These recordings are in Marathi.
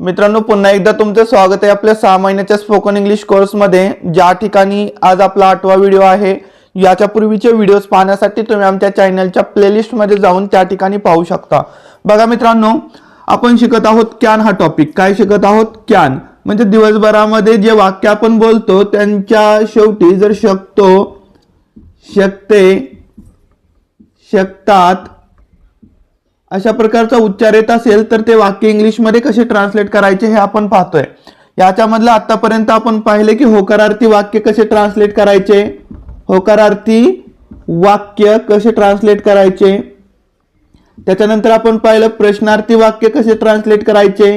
मित्रांनो पुन्हा एकदा तुमचं स्वागत आहे आपल्या सहा महिन्याच्या स्पोकन इंग्लिश कोर्समध्ये ज्या ठिकाणी आज आपला आठवा व्हिडिओ आहे याच्या पूर्वीचे व्हिडिओज पाहण्यासाठी तुम्ही आमच्या चॅनलच्या प्लेलिस्टमध्ये जाऊन त्या ठिकाणी पाहू शकता. बघा मित्रांनो आपण शिकत आहोत कॅन हा टॉपिक काय शिकत आहोत? कॅन म्हणजे दिवसभरामध्ये जे वाक्य आपण बोलतो त्यांच्या शेवटी जर शकतो शकते शकतात अशा प्रकारचा उच्चार येत असेल तर ते वाक्य इंग्लिशमध्ये कसे ट्रान्सलेट करायचे हे आपण पाहतोय. याच्यामधलं आतापर्यंत आपण पाहिले की होकारार्थी वाक्य कसे ट्रान्सलेट करायचे? होकारार्थी वाक्य कसे ट्रान्सलेट करायचे? त्याच्यानंतर आपण पाहिलं प्रश्नार्थी वाक्य कसे ट्रान्सलेट करायचे?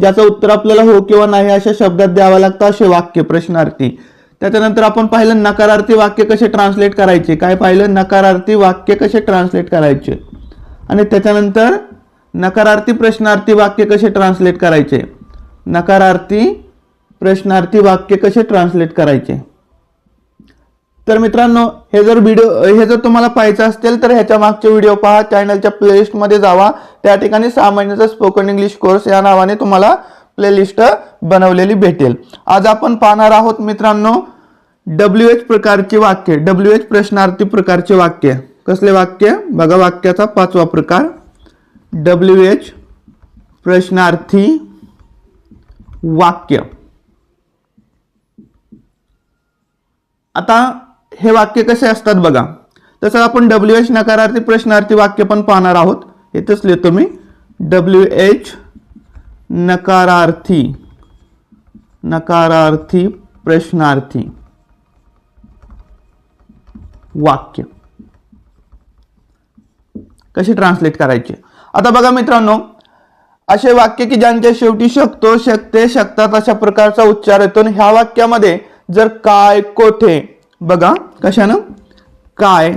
ज्याचं उत्तर आपल्याला हो किंवा नाही अशा शब्दात द्यावं लागतं असे वाक्य प्रश्नार्थी. त्याच्यानंतर आपण पाहिलं नकारार्थी वाक्य कसे ट्रान्सलेट करायचे. काय पाहिलं? नकारार्थी वाक्य कसे ट्रान्सलेट करायचे? आणि त्याच्यानंतर नकारार्थी प्रश्नार्थी वाक्य कसे ट्रान्सलेट करायचे? नकारार्थी प्रश्नार्थी वाक्य कसे ट्रान्सलेट करायचे? तर मित्रांनो हे जर व्हिडिओ हे जर तुम्हाला पाहायचं असेल तर ह्याच्या मागचे व्हिडिओ पहा. चॅनलच्या प्लेलिस्टमध्ये जावा. त्या ठिकाणी सहा महिन्याचा स्पोकन इंग्लिश कोर्स या नावाने तुम्हाला प्लेलिस्ट बनवलेली भेटेल. आज आपण पाहणार आहोत मित्रांनो डब्ल्यू एच प्रकारचे वाक्य डब्ल्यू एच प्रश्नार्थी प्रकारचे वाक्य. कसले वाक्य? बघा वाक्याचा पाचवा प्रकार. डब्ल्यू एच प्रश्नार्थी वाक्य. आता हे वाक्य कसे असतात बघा. तसं आपण डब्ल्यू एच नकारार्थी प्रश्नार्थी वाक्य पण पाहणार आहोत. इथंच लिहितो मी. W H नकारार्थी नकारार्थी प्रश्नार्थी. वाक्य. कसे ट्रान्सलेट करायचे? आता बघा मित्रांनो असे वाक्य की ज्यांच्या शेवटी शकतो शकते शकतात अशा प्रकारचा उच्चार येतो. आणि ह्या वाक्यामध्ये जर काय कोठे बघा कशानं? काय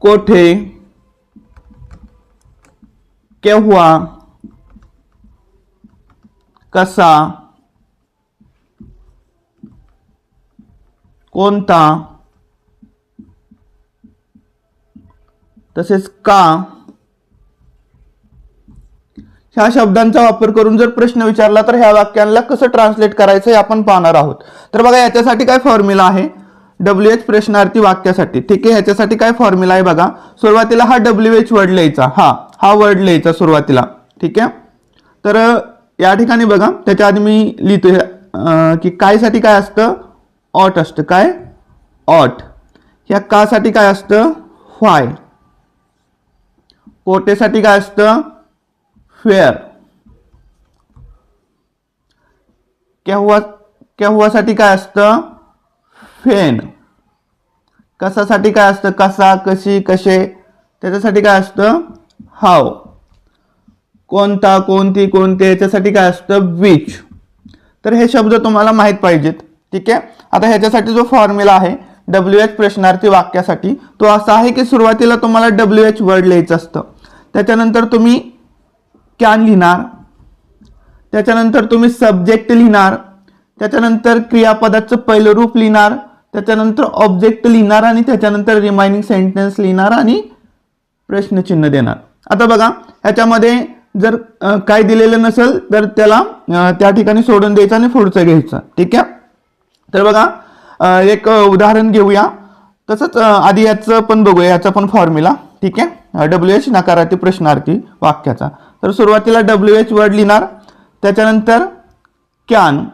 कोठे केव्हा कसा कोणता तसेच का? ह्या शब्दांचा वापर करून जर प्रश्न विचारला तर ह्या वाक्यांना कसं ट्रान्सलेट करायचं हे आपण पाहणार आहोत. तर बघा याच्यासाठी काय फॉर्म्युला आहे? डब्ल्यू एच प्रश्नार्थी वाक्यासाठी. ठीक आहे ह्याच्यासाठी काय फॉर्म्युला आहे बघा? सुरुवातीला हा डब्ल्यू एच वर्ड लिहायचा. हा हा वर्ड लिहायचा सुरुवातीला. ठीक आहे? तर या ठिकाणी बघा त्याच्या आधी मी लिहितो की कायसाठी काय असतं? ऑट असतं. काय? ऑट ह्या कासाठी काय असतं? व्हाय कोटेसाठी काय असतं? फेअर केव्हा केव्हासाठी काय असतं? फेन कसासाठी काय असतं? कसा कशी कसे? त्याच्यासाठी काय असतं? हाव कोणता कोणती कोणते याच्यासाठी काय असतं? विच तर हे शब्द तुम्हाला माहीत पाहिजेत. ठीक आहे? आता ह्याच्यासाठी जो फॉर्म्युला आहे डब्ल्यू एच प्रश्नार्थी वाक्यासाठी तो असा आहे की सुरुवातीला तुम्हाला डब्ल्यू एच वर्ड लिहायचं असतं. त्याच्यानंतर तुम्ही कॅन लिहिणार. त्याच्यानंतर तुम्ही सब्जेक्ट लिहिणार. त्याच्यानंतर क्रियापदाचं पहिलं रूप लिहिणार. त्याच्यानंतर ऑब्जेक्ट लिहिणार आणि त्याच्यानंतर रिमाइनिंग सेंटेन्स लिहिणार आणि प्रश्नचिन्ह देणार. आता बघा ह्याच्यामध्ये जर काय दिलेलं नसेल तर त्याला त्या ठिकाणी सोडून द्यायचं आणि पुढचं घ्यायचं. ठीक आहे? तर बघा एक उदाहरण घेऊया. तसंच आधी याचं पण बघूया याचा पण फॉर्म्युला ठीक आहे? डब्ल्यू एच नकारार्थी प्रश्नार्थी वाक्याचा. तर सुरुवातीला डब्ल्यू एच वर्ड लिहिणार. त्याच्यानंतर कॅन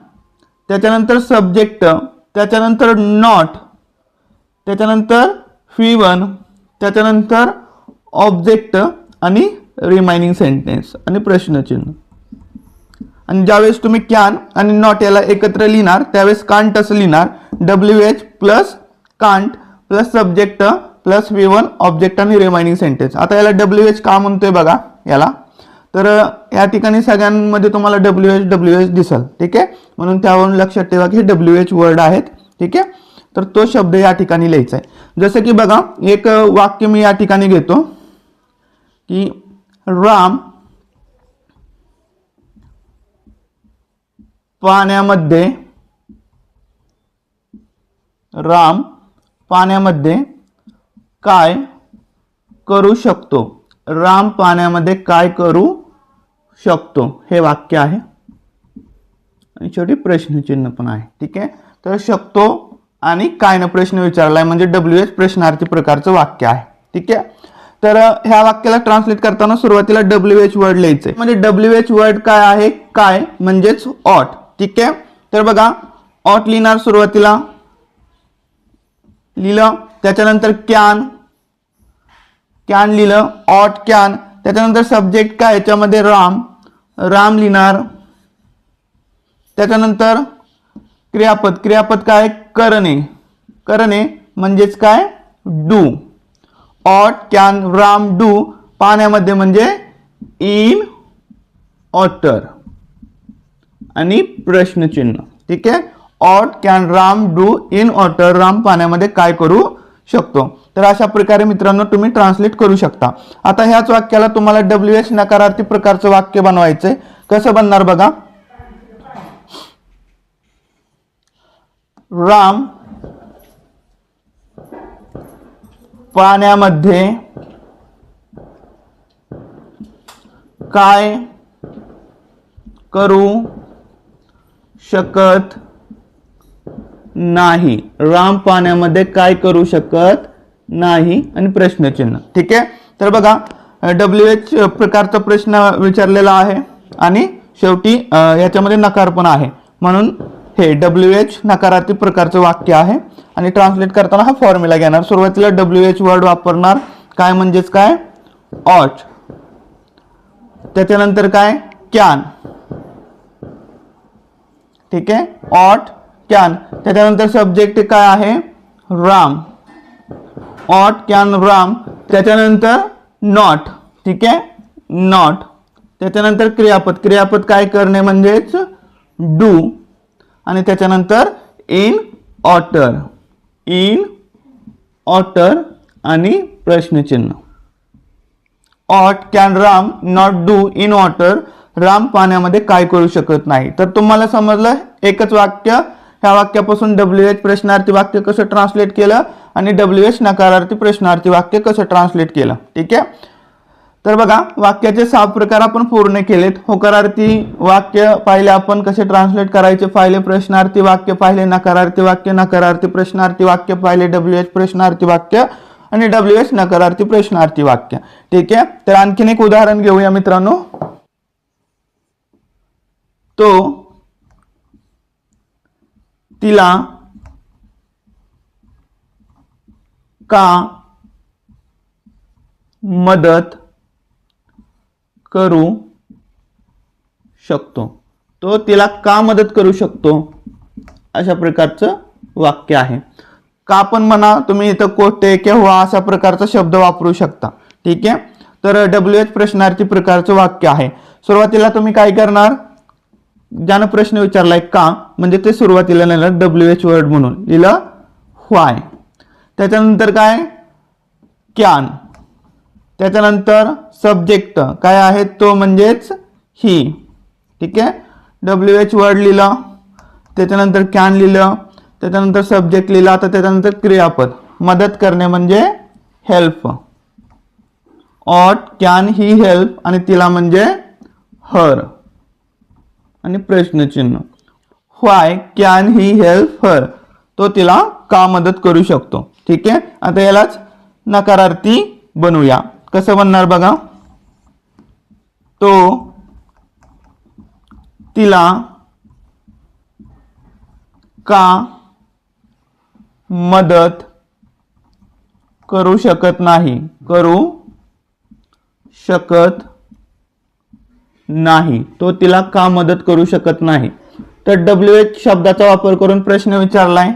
त्याच्यानंतर सब्जेक्ट त्याच्यानंतर नॉट त्याच्यानंतर फी वन त्याच्यानंतर ऑब्जेक्ट आणि रिमायनिंग सेंटेन्स आणि प्रश्नचिन्ह. आणि ज्यावेळेस तुम्ही कॅन आणि नॉट याला एकत्र लिहिणार त्यावेळेस कांट असं लिहिणार. W H plus can't plus subject plus V one object आणि रिमाइनिंग सेंटेन्स आता याला डब्ल्यू एच का म्हणतोय बघा याला. तर या ठिकाणी सगळ्यांमध्ये तुम्हाला डब्ल्यू एच डब्ल्यू एच दिसल ठीक आहे? म्हणून त्यावरून लक्षात ठेवा की हे डब्ल्यू एच वर्ड आहेत ठीक आहे? तर तो शब्द या ठिकाणी लिहायचा आहे. जसं की बघा एक वाक्य मी या ठिकाणी घेतो की राम पाण्यामध्ये राम पाण्यामध्ये काय करू शकतो? राम पाण्यामध्ये काय करू शकतो? हे वाक्य आहे. आणि शेवटी प्रश्नचिन्ह पण आहे. ठीक आहे? तर शकतो आणि काय न प्रश्न विचारलाय म्हणजे डब्ल्यू एच प्रश्नार्थी प्रकारचं वाक्य आहे. ठीक आहे? तर ह्या वाक्याला ट्रान्सलेट करताना सुरुवातीला डब्ल्यू एच वर्ड लिहायचं म्हणजे डब्ल्यू एच वर्ड काय आहे? काय? म्हणजेच ऑट ठीक आहे? तर बघा ऑट लिहिणार सुरुवातीला. लिहिलं त्याच्यानंतर कॅन. कॅन लिहिलं ऑट कॅन. त्याच्यानंतर सब्जेक्ट काय? याच्यामध्ये राम. राम लिहिणार. त्याच्यानंतर क्रियापद. क्रियापद काय? करणे. करणे म्हणजेच काय? Do. What can Ram do पाण्यामध्ये म्हणजे इन ऑटर आणि प्रश्नचिन्ह. ठीक आहे? What can Ram do in water Ram पाण्यामध्ये काय करू शकतो? तर अशा प्रकारे मित्रांनो तुम्ही ट्रान्सलेट करू शकता. आता ह्याच वाक्याला तुम्हाला डब्ल्यू एच नकारार्थी प्रकारचं वाक्य बनवायचंय. कसं बनणार बघा? राम पाण्यामध्ये काय करू शकत नाही. राम पाण्यामध्ये काय करू शकत नाही? आणि प्रश्नचिन्ह. ठीक आहे? तर बघा डब्ल्यू एच प्रकारचा प्रश्न विचारलेला आहे. आणि शेवटी याच्यामध्ये नकार पण आहे. म्हणून हे डब्ल्यू एच नकारार्थी प्रकारचं वाक्य आहे. आणि ट्रान्सलेट करताना हा फॉर्म्युला घेणार. सुरुवातीला डब्ल्यू एच वर्ड वापरणार. काय म्हणजेच काय? ऑट त्याच्यानंतर काय? कॅन ठीक आहे? ऑट कॅन त्याच्यानंतर सब्जेक्ट काय आहे? राम ऑट कॅन राम त्याच्यानंतर नॉट ठीक आहे? नॉट त्याच्यानंतर क्रियापद. क्रियापद काय करणे म्हणजेच डू आणि त्याच्यानंतर इन ऑटर इन ऑटर आणि प्रश्नचिन्ह. What can Ram not do in water Ram पाण्यामध्ये काय करू शकत नाही. तर तुम्हाला समजलं? एकच वाक्य ह्या वाक्यापासून डब्ल्यू एच प्रश्नार्थी वाक्य कसं ट्रान्सलेट केलं आणि डब्ल्यू एच नकारार्थी प्रश्नार्थी वाक्य कसं ट्रान्सलेट केलं? ठीक आहे? तर बघा वाक्याचे सहा प्रकार आपण पूर्ण केलेत. होकारार्थी वाक्य पाहिले आपण कसे ट्रान्सलेट करायचे? पाहिले प्रश्नार्थी वाक्य पाहिले नकारार्थी वाक्य नकारार्थी प्रश्नार्थी वाक्य पाहिले डब्ल्यू एच प्रश्नार्थी वाक्य आणि डब्ल्यू एच नकारार्थी प्रश्नार्थी वाक्य. ठीक आहे? तर आणखीन एक उदाहरण घेऊया मित्रांनो. तो तिला का मदत करू शकतो? तो तिला का मदत करू शकतो? अशा प्रकारचं वाक्य आहे. का पण म्हणा तुम्ही इथं कोठे केव्हा अशा प्रकारचा शब्द वापरू शकता. ठीक आहे? तर डब्ल्यू एच प्रश्नार्थी प्रकारचं वाक्य आहे. सुरुवातीला तुम्ही काय करणार? ज्यानं प्रश्न विचारलाय का म्हणजे ते सुरुवातीला लिहिलं डब्ल्यू एच वर्ड म्हणून. लिहिलं व्हाय त्याच्यानंतर काय? कॅन त्याच्यानंतर सब्जेक्ट काय आहे? तो म्हणजेच ही ठीक आहे? डब्ल्यू एच वर्ड लिहिलं. त्याच्यानंतर कॅन लिहिलं. त्याच्यानंतर सब्जेक्ट लिहिला. आता त्याच्यानंतर क्रियापद. मदत करणे म्हणजे help what can he help आणि तिला म्हणजे हर आणि प्रश्नचिन्ह. व्हाय कॅन ही हेल्प हर तो तिला का मदत करू शकतो? ठीक आहे? आता यालाच नकारार्थी बनवूया कसं बनणार बघा? तो तिला का मदत करू शकत नाही? करू शकत नाही. तो तिला का मदत करू शकत नाही? तर डब्ल्यू एच शब्दाचा वापर करून प्रश्न विचारलाय.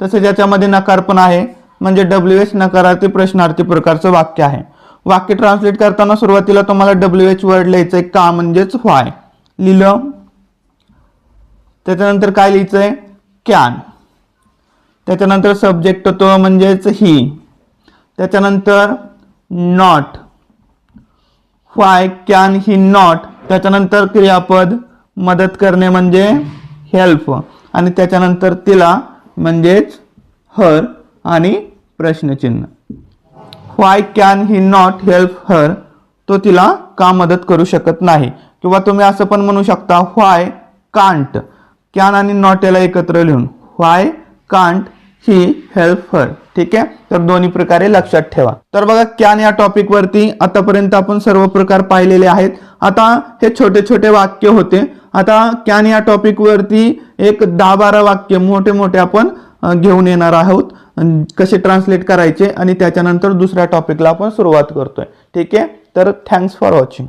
तसेच याच्यामध्ये नकार पण आहे. म्हणजे डब्ल्यू एच नकारार्थी प्रश्नार्थी प्रकारचं वाक्य आहे. वाक्य ट्रान्सलेट करताना सुरुवातीला तुम्हाला डब्ल्यू एच वर्ड लिहायचंय का म्हणजेच व्हाय लिहिलं. त्याच्यानंतर काय लिहायचंय? कॅन त्याच्यानंतर सब्जेक्ट तो म्हणजेच ही त्याच्यानंतर not why can he not त्याच्यानंतर क्रियापद मदत करणे म्हणजे हेल्प आणि त्याच्यानंतर तिला म्हणजेच हर आणि प्रश्नचिन्ह. Why can he not help her तो तिला का मदत करू शकत नाही? किंवा तुम्ही असं पण म्हणू शकता व्हाय कांट कॅन आणि नॉट याला एकत्र लिहून. व्हाय कांट ही हेल्प हर ठीक आहे? तर दोन्ही प्रकारे लक्षात ठेवा. तर बघा कॅन या टॉपिक वरती आतापर्यंत आपण सर्व प्रकार पाहिलेले आहेत. आता हे छोटे छोटे वाक्य होते. आता कॅन या टॉपिक वरती एक दहा बारा वाक्य मोठे मोठे आपण घेऊन येणार आहोत. कसे ट्रान्सलेट करायचे आणि त्याच्यानंतर दुसऱ्या टॉपिकला आपण सुरुवात करतोय. ठीक आहे? तर थँक्स फॉर वॉचिंग